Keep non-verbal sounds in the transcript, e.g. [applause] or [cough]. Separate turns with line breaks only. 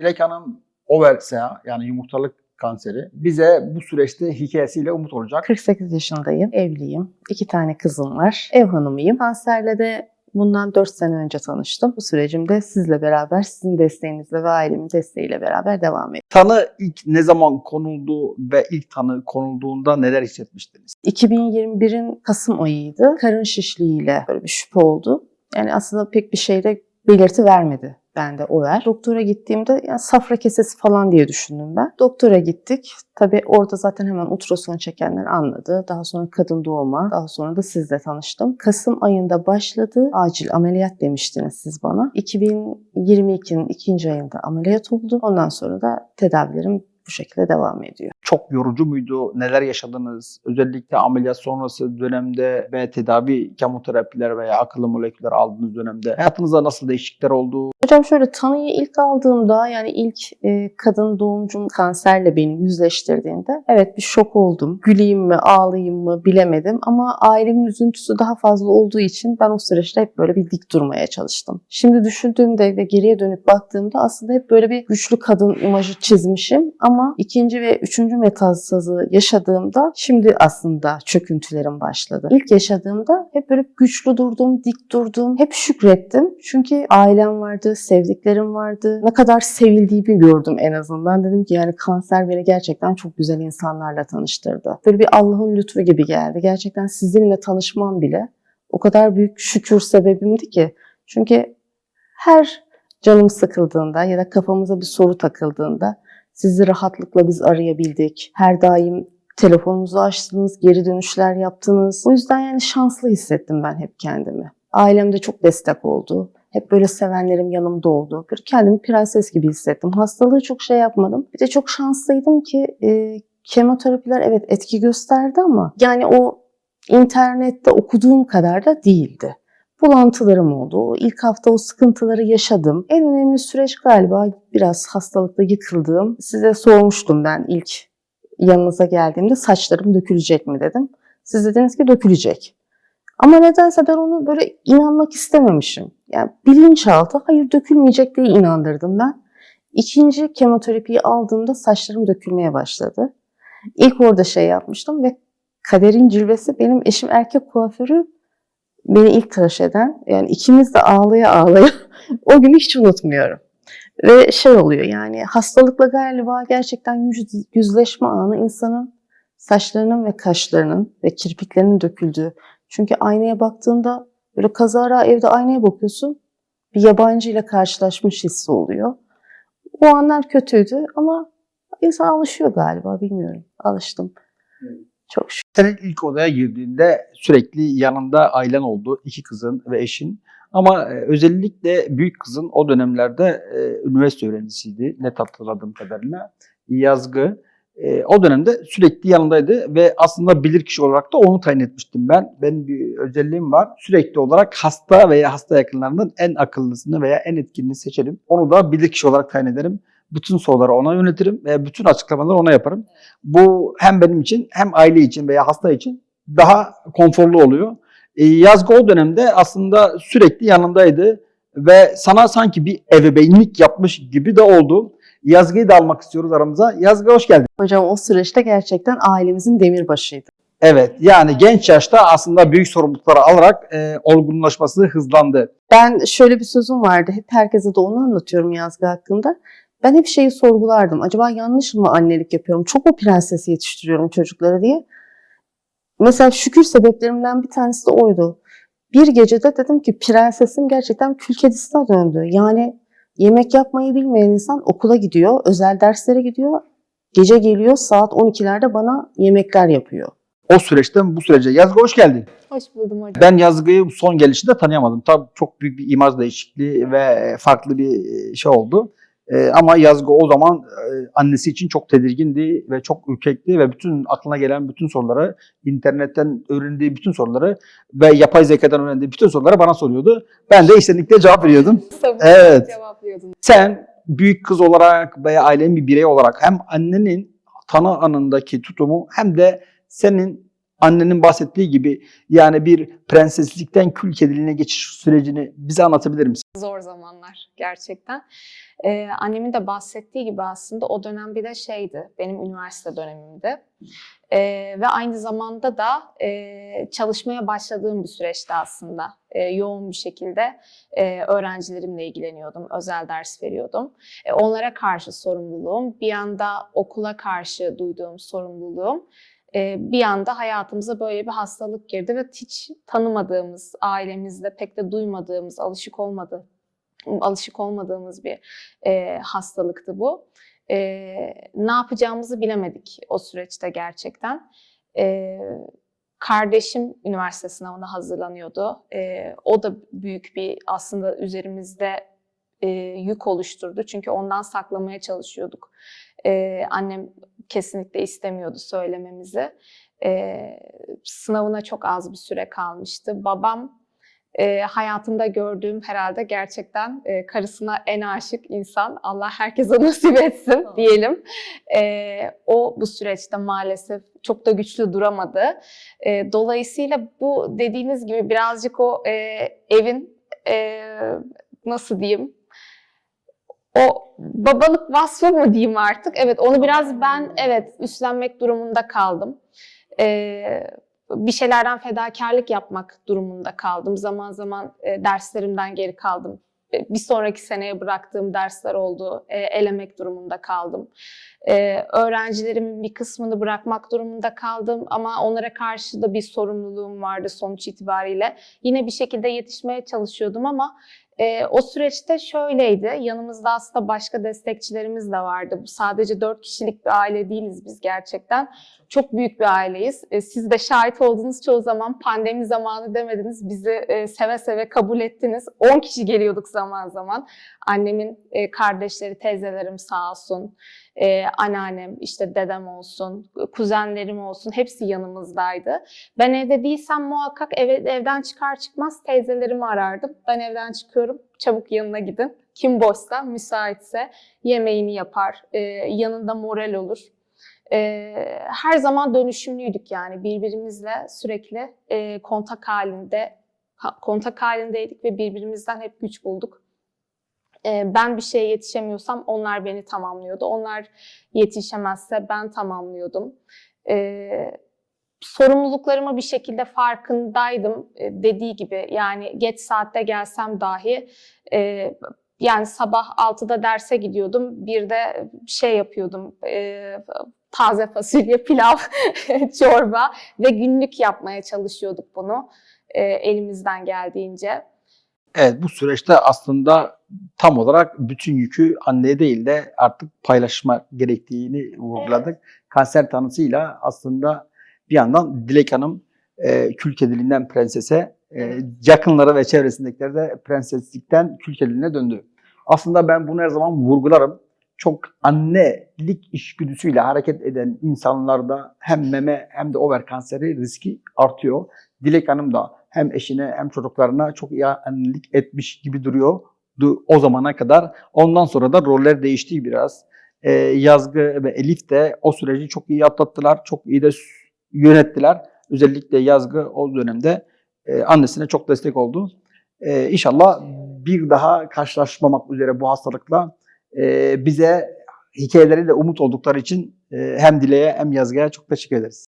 Dilek Hanım oversa yani yumurtalık kanseri bize bu süreçte hikayesiyle umut olacak.
48 yaşındayım, evliyim. İki tane kızım var. Ev hanımıyım. Kanserle de bundan 4 sene önce tanıştım. Bu sürecimde sizle beraber, sizin desteğinizle ve ailemin desteğiyle beraber devam ediyor.
Tanı ilk ne zaman konuldu ve ilk tanı konulduğunda neler hissetmiştiniz?
2021'in Kasım ayıydı. Karın şişliğiyle böyle bir şüphe oldu. Yani aslında pek bir şeyde belirti vermedi bende over. Doktora gittiğimde yani safra kesesi falan diye düşündüm ben. Doktora gittik. Tabii orada zaten hemen ultrason çekenler anladı. Daha sonra kadın doğuma, daha sonra da sizle tanıştım. Kasım ayında başladı. Acil ameliyat demiştiniz siz bana. 2022'nin ikinci ayında ameliyat oldu. Ondan sonra da tedavilerim bu şekilde devam ediyor.
Çok yorucu muydu? Neler yaşadınız? Özellikle ameliyat sonrası dönemde ve tedavi kemoterapiler veya akıllı moleküller aldığınız dönemde hayatınızda nasıl değişiklikler oldu?
Hocam şöyle tanıyı ilk aldığımda yani ilk e, kadın doğumcum kanserle beni yüzleştirdiğinde evet bir şok oldum. Güleyim mi ağlayayım mı bilemedim ama ailemin üzüntüsü daha fazla olduğu için ben o süreçte hep böyle bir dik durmaya çalıştım. Şimdi düşündüğümde ve geriye dönüp baktığımda aslında hep böyle bir güçlü kadın imajı çizmişim ama ikinci ve üçüncü metastazı yaşadığımda şimdi aslında çöküntülerim başladı. İlk yaşadığımda hep böyle güçlü durdum, dik durdum, hep şükrettim. Çünkü ailem vardı, sevdiklerim vardı. Ne kadar sevildiğimi gördüm en azından. Dedim ki yani kanser beni gerçekten çok güzel insanlarla tanıştırdı. Böyle bir Allah'ın lütfu gibi geldi. Gerçekten sizinle tanışmam bile o kadar büyük şükür sebebimdi ki. Çünkü her canım sıkıldığında ya da kafamıza bir soru takıldığında sizi rahatlıkla biz arayabildik. Her daim telefonunuzu açtınız, geri dönüşler yaptınız. O yüzden yani şanslı hissettim ben hep kendimi. Ailem de çok destek oldu. Hep böyle sevenlerim yanımda oldu. Bir kendimi prenses gibi hissettim. Hastalığı çok şey yapmadım. Bir de çok şanslıydım ki e, kemoterapiler evet etki gösterdi ama yani o internette okuduğum kadar da değildi. Bulantılarım oldu. İlk hafta o sıkıntıları yaşadım. En önemli süreç galiba biraz hastalıkla yıkıldığım. Size sormuştum ben ilk yanınıza geldiğimde saçlarım dökülecek mi dedim. Siz dediniz ki dökülecek. Ama nedense ben onu böyle inanmak istememişim. Yani bilinçaltı hayır dökülmeyecek diye inandırdım ben. İkinci kemoterapiyi aldığımda saçlarım dökülmeye başladı. İlk orada şey yapmıştım ve kaderin cilvesi benim eşim erkek kuaförü beni ilk tıraş eden. Yani ikimiz de ağlaya ağlaya [laughs] o günü hiç unutmuyorum. Ve şey oluyor yani hastalıkla galiba gerçekten yüz, yüzleşme anı insanın saçlarının ve kaşlarının ve kirpiklerinin döküldüğü. Çünkü aynaya baktığında böyle kazara evde aynaya bakıyorsun bir yabancı ile karşılaşmış hissi oluyor. O anlar kötüydü ama insan alışıyor galiba bilmiyorum. Alıştım. Çok şükür.
Senin ilk odaya girdiğinde sürekli yanında ailen oldu. iki kızın ve eşin. Ama e, özellikle büyük kızın o dönemlerde e, üniversite öğrencisiydi. Net hatırladığım kadarıyla. Yazgı. E, o dönemde sürekli yanındaydı ve aslında bilirkişi olarak da onu tayin etmiştim ben. Benim bir özelliğim var. Sürekli olarak hasta veya hasta yakınlarından en akıllısını veya en etkinini seçerim. Onu da bilirkişi olarak tayin ederim. Bütün soruları ona yönetirim ve bütün açıklamaları ona yaparım. Bu hem benim için hem aile için veya hasta için daha konforlu oluyor. E, Yazgı o dönemde aslında sürekli yanındaydı ve sana sanki bir ebeveynlik yapmış gibi de oldu. Yazgı'yı da almak istiyoruz aramıza. Yazgı hoş geldin.
Hocam o süreçte gerçekten ailemizin demirbaşıydı.
Evet yani genç yaşta aslında büyük sorumlulukları alarak e, olgunlaşması hızlandı.
Ben şöyle bir sözüm vardı. Hep herkese de onu anlatıyorum Yazgı hakkında. Ben hep şeyi sorgulardım. Acaba yanlış mı annelik yapıyorum? Çok mu prensesi yetiştiriyorum çocuklara diye. Mesela şükür sebeplerimden bir tanesi de oydu. Bir gecede dedim ki prensesim gerçekten kül kedisine döndü. Yani yemek yapmayı bilmeyen insan okula gidiyor, özel derslere gidiyor. Gece geliyor saat 12'lerde bana yemekler yapıyor.
O süreçten bu sürece. Yazgı hoş geldin.
Hoş buldum hocam.
Ben Yazgı'yı son gelişinde tanıyamadım. Tabii çok büyük bir imaj değişikliği ve farklı bir şey oldu. Ee, ama Yazgı o zaman e, annesi için çok tedirgindi ve çok ürkekti ve bütün aklına gelen bütün soruları, internetten öğrendiği bütün soruları ve yapay zekadan öğrendiği bütün soruları bana soruyordu. Ben de içtenlikle cevap veriyordum. [laughs] Evet.
cevaplıyordun.
Sen büyük kız olarak veya ailenin bir birey olarak hem annenin tanı anındaki tutumu hem de senin annenin bahsettiği gibi yani bir prenseslikten kül kediliğine geçiş sürecini bize anlatabilir misin?
Zor zamanlar gerçekten. Ee, annemin de bahsettiği gibi aslında o dönem bir de şeydi, benim üniversite dönemimdi. Ee, ve aynı zamanda da e, çalışmaya başladığım bir süreçti aslında. E, yoğun bir şekilde e, öğrencilerimle ilgileniyordum, özel ders veriyordum. E, onlara karşı sorumluluğum, bir yanda okula karşı duyduğum sorumluluğum, bir anda hayatımıza böyle bir hastalık girdi ve hiç tanımadığımız, ailemizde pek de duymadığımız, alışık olmadı, alışık olmadığımız bir e, hastalıktı bu. E, ne yapacağımızı bilemedik o süreçte gerçekten. E, kardeşim üniversite sınavına hazırlanıyordu. E, o da büyük bir aslında üzerimizde e, yük oluşturdu. Çünkü ondan saklamaya çalışıyorduk. E, annem kesinlikle istemiyordu söylememizi. E, sınavına çok az bir süre kalmıştı. Babam e, hayatımda gördüğüm herhalde gerçekten e, karısına en aşık insan. Allah herkese [laughs] nasip etsin diyelim. E, o bu süreçte maalesef çok da güçlü duramadı. E, dolayısıyla bu dediğiniz gibi birazcık o e, evin e, nasıl diyeyim o babalık vasfı mı diyeyim artık? Evet onu biraz ben evet üstlenmek durumunda kaldım. Ee, bir şeylerden fedakarlık yapmak durumunda kaldım. Zaman zaman e, derslerimden geri kaldım. E, Bir sonraki seneye bıraktığım dersler oldu. E, elemek durumunda kaldım. E, öğrencilerimin bir kısmını bırakmak durumunda kaldım ama onlara karşı da bir sorumluluğum vardı sonuç itibariyle. Yine bir şekilde yetişmeye çalışıyordum ama e, o süreçte şöyleydi. Yanımızda aslında başka destekçilerimiz de vardı. Bu sadece dört kişilik bir aile değiliz biz gerçekten. Çok büyük bir aileyiz. E, siz de şahit olduğunuz çoğu zaman pandemi zamanı demediniz. Bizi e, seve seve kabul ettiniz. 10 kişi geliyorduk zaman zaman. Annemin e, kardeşleri, teyzelerim sağ olsun. E, anneannem, işte dedem olsun, kuzenlerim olsun hepsi yanımızdaydı. Ben evde değilsem muhakkak eve, evden çıkar çıkmaz teyzelerimi arardım. Ben evden çıkıyorum, çabuk yanına gidin. Kim boşsa, müsaitse yemeğini yapar, e, yanında moral olur. E, her zaman dönüşümlüydük yani birbirimizle sürekli e, kontak halinde ha- kontak halindeydik ve birbirimizden hep güç bulduk. E, ben bir şeye yetişemiyorsam onlar beni tamamlıyordu. Onlar yetişemezse ben tamamlıyordum. Sorumluluklarımı bir şekilde farkındaydım. E, dediği gibi yani geç saatte gelsem dahi e, yani sabah 6'da derse gidiyordum. Bir de şey yapıyordum. e, taze fasulye, [laughs] pilav, [laughs] çorba ve günlük yapmaya çalışıyorduk bunu e, elimizden geldiğince.
Evet bu süreçte aslında tam olarak bütün yükü anneye değil de artık paylaşma gerektiğini vurguladık. Kanser tanısıyla aslında bir yandan Dilek Hanım e, kül kediliğinden prensese, e, yakınları ve çevresindekiler de prenseslikten kül kediliğine döndü. Aslında ben bunu her zaman vurgularım. Çok annelik içgüdüsüyle hareket eden insanlarda hem meme hem de over kanseri riski artıyor. Dilek Hanım da hem eşine hem çocuklarına çok iyi annelik etmiş gibi duruyordu o zamana kadar. Ondan sonra da roller değişti biraz. Ee, Yazgı ve Elif de o süreci çok iyi atlattılar, çok iyi de yönettiler. Özellikle Yazgı o dönemde e, annesine çok destek oldu. Ee, inşallah bir daha karşılaşmamak üzere bu hastalıkla e, bize hikayeleriyle umut oldukları için e, hem Dile'ye hem Yazgı'ya çok teşekkür ederiz.